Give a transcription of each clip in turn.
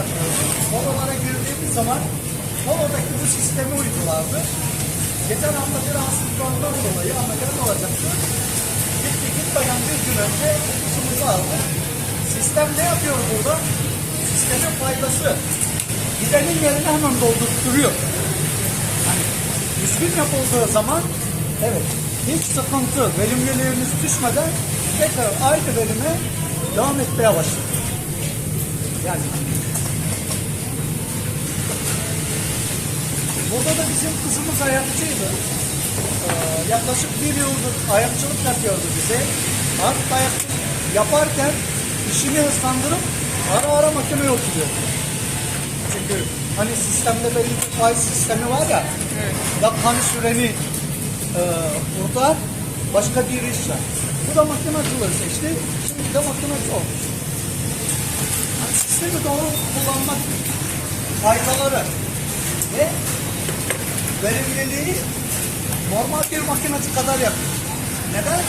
yapıyoruz. Girdiğimiz zaman Polo'daki bu sistemi uygulardı. Geçen hafta bir rahatsızlıklardan dolayı ameliyat olacaktı. Gitti gitmeden bir gün önce kuşumuzu aldı. Sistem ne yapıyor burada? Sistemin faydası. Gidenin yerini hemen doldurtuyor. Hani düzgün yapıldığı zaman evet hiç sıkıntı, verimliliğimiz düşmeden tekrar aynı verime devam etmeye başlıyor. Yani Burada da bizim kızımız ayakçıydı. Ee, yaklaşık bir yıldır ayakçılık yapıyordu bize. Artık ayakçılık yaparken işini hızlandırıp ara ara makineye oturuyor. Çünkü hani sistemde belli bir faiz sistemi var ya. Yakan süreni e, burada başka bir iş var. Bu da makinacılığı seçti. Şimdi de makinacı olmuş. Yani sistemi doğru kullanmak faydaları ve verimliliği normal bir makinacı kadar yapıyor. Neden?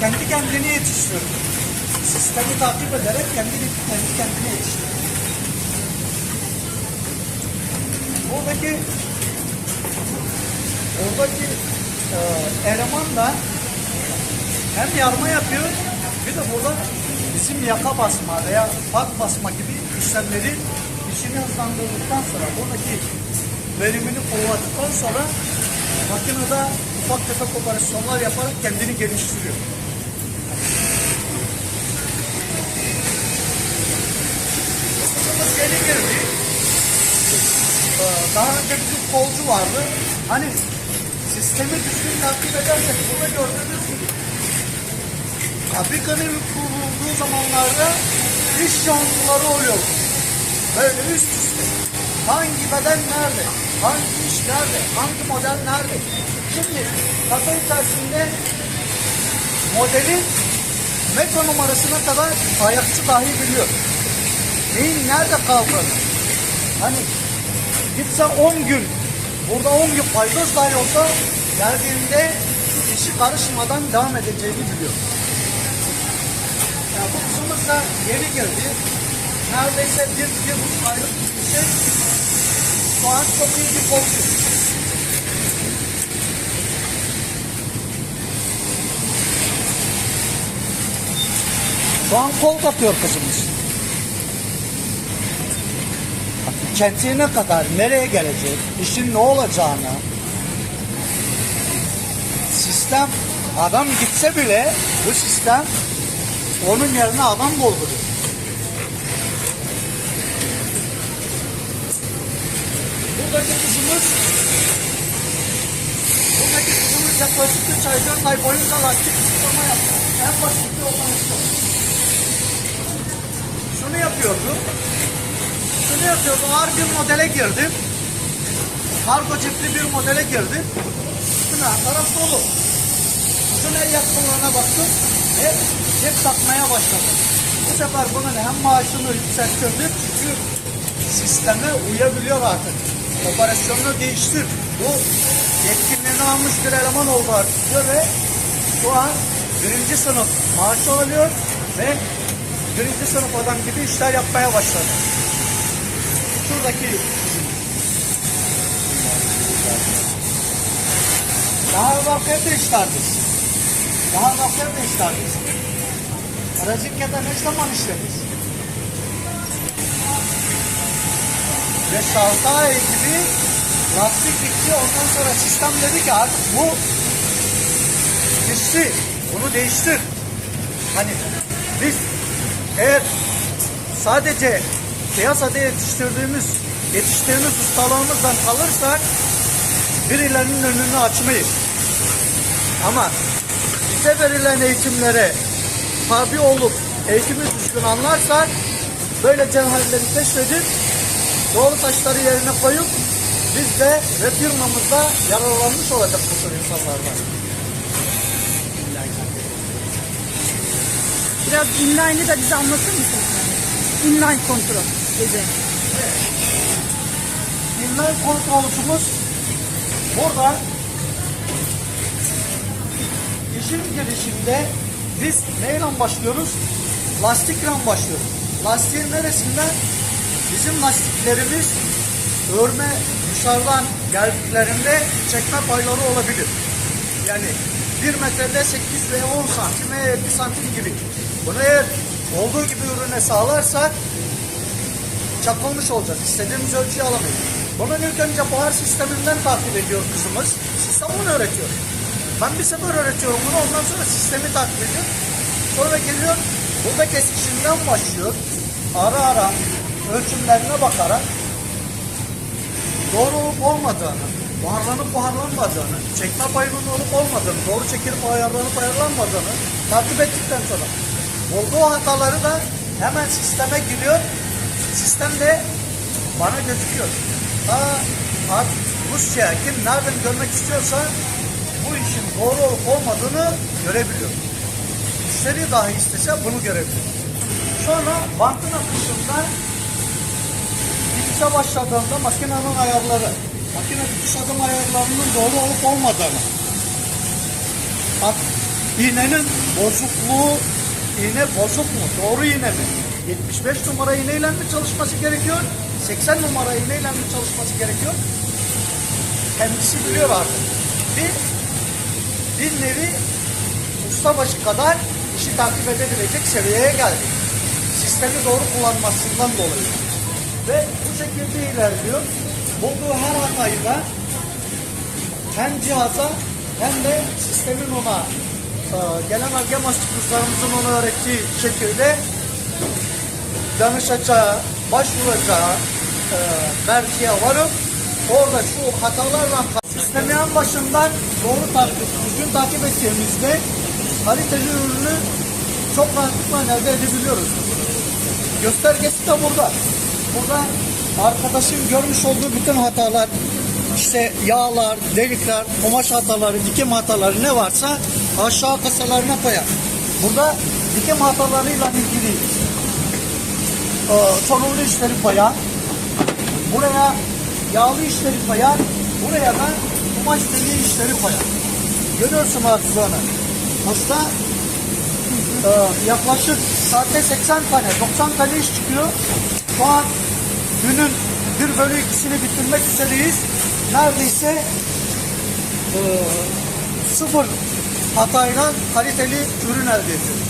Kendi kendini yetiştiriyor. Sistemi takip ederek kendi, kendi kendini yetiştiriyor. Buradaki oradaki e, eleman da hem yarma yapıyor bir de burada bizim yaka basma veya park basma gibi işlemleri işini hızlandırdıktan sonra buradaki verimini kolladıktan sonra makinede ufak tefek operasyonlar yaparak kendini geliştiriyor. Kızımız yeni girdi. Daha önce bizim kolcu vardı. Hani sistemi düzgün takip edersek burada gördüğünüz gibi fabrikanın kurulduğu zamanlarda iş yontuları oluyor. Böyle üst üste. Hangi beden nerede? Hangi iş nerede? Hangi model nerede? Şimdi kasa içerisinde modelin metro numarasına kadar ayakçı dahi biliyor. Neyin nerede kaldığını. Hani gitse 10 gün, burada 10 gün paydos dahi olsa geldiğinde işi karışmadan devam edeceğini biliyor. Ya bu kızımız da yeni girdi. Neredeyse bir, bir buçuk aylık bir şey. Şu an çok iyi bir kolcu. Şu an kol kapıyor kızımız. Kendine kadar nereye gelecek, işin ne olacağını, sistem adam gitse bile bu sistem onun yerine adam dolduruyor. Buradaki kızımız buradaki kızımız yaklaşık 3 ay 4 ay boyunca lastik tutturma yaptı. En basit bir operasyon. Şunu yapıyordu. Şunu yapıyordu. Ağır bir modele girdim. Kargo cepli bir modele girdim. Şuna taraf dolu. Şuna el yatkınlığına baktım ve cep takmaya başladım. Bu sefer bunun hem maaşını yükselttirdim çünkü sisteme uyabiliyor artık. Operasyonunu değiştir. Bu yetkinliğini almış bir eleman oldu artık diyor ve şu an birinci sınıf maaşı alıyor ve birinci sınıf adam gibi işler yapmaya başladı. Şuradaki daha vakıfta işlerdik. Daha vakıfta işlerdik. Aracıkka'da ne zaman işlediniz? 5-6 ay gibi lastik bitti. Ondan sonra sistem dedi ki artık bu pişti. Bunu değiştir. Hani biz eğer sadece piyasada yetiştirdiğimiz yetiştirdiğimiz ustalığımızdan kalırsak birilerinin önünü açmayız. Ama bize verilen eğitimlere tabi olup eğitimi düzgün anlarsak böyle cevherleri keşfedip doğru taşları yerine koyup biz de ve firmamızda yararlanmış olacak bu tür insanlardan. Biraz inline'ı da bize anlatır mısınız? Inline kontrol dedi. Inline kontrolcümüz burada işin girişinde biz neyle başlıyoruz? Lastikle başlıyoruz. Lastiğin neresinden? Bizim lastiklerimiz örme dışarıdan geldiklerinde çekme payları olabilir. Yani 1 metrede 8 veya 10 santim veya 50 santim gibi. Bunu eğer olduğu gibi ürüne sağlarsak çakılmış olacak. İstediğimiz ölçüyü alamayız. Bunun ilk önce buhar sisteminden takip ediyor kızımız. Sistem onu öğretiyor. Ben bir sefer öğretiyorum bunu ondan sonra sistemi takip ediyor. Sonra geliyor burada kesişimden başlıyor. Ara ara ölçümlerine bakarak doğru olup olmadığını, buharlanıp buharlanmadığını, çekme payının olup olmadığını, doğru çekilip ayarlanıp ayarlanmadığını takip ettikten sonra bulduğu hataları da hemen sisteme giriyor. Sistemde bana gözüküyor. Ha, artık Rusya kim nereden görmek istiyorsa bu işin doğru olup olmadığını görebiliyor. Müşteri dahi istese bunu görebiliyor. Sonra bantın akışında dikişe başladığında makinenin ayarları, makine dikiş adım ayarlarının doğru olup olmadığını, bak iğnenin bozukluğu, iğne bozuk mu, doğru iğne mi? 75 numara iğneyle mi çalışması gerekiyor? 80 numara iğneyle mi çalışması gerekiyor? Kendisi biliyor artık. Bir, bir nevi ustabaşı kadar işi takip edebilecek seviyeye geldi. Sistemi doğru kullanmasından dolayı. Ve bu şekilde ilerliyor. Bulduğu her hatayı da hem cihaza hem de sistemin ona e, gelen algemas kurslarımızın ona öğrettiği şekilde danışacağı, başvuracağı e, merkeğe varıp orada şu hatalarla sistemi en başından doğru takip, düzgün takip ettiğimizde kaliteli ürünü çok rahatlıkla elde edebiliyoruz. Göstergesi de burada. Burada arkadaşın görmüş olduğu bütün hatalar, işte yağlar, delikler, kumaş hataları, dikim hataları ne varsa aşağı kasalarına koyar. Burada dikim hatalarıyla ilgili e, sorunlu işleri koyar. Buraya yağlı işleri koyar. Buraya da kumaş deliği işleri koyar. Görüyorsun onu. Hasta yaklaşık saatte 80 tane, 90 tane iş çıkıyor. Şu an günün 1 bölü 2'sini bitirmek üzereyiz. Neredeyse e, sıfır hatayla kaliteli ürün elde ediyoruz.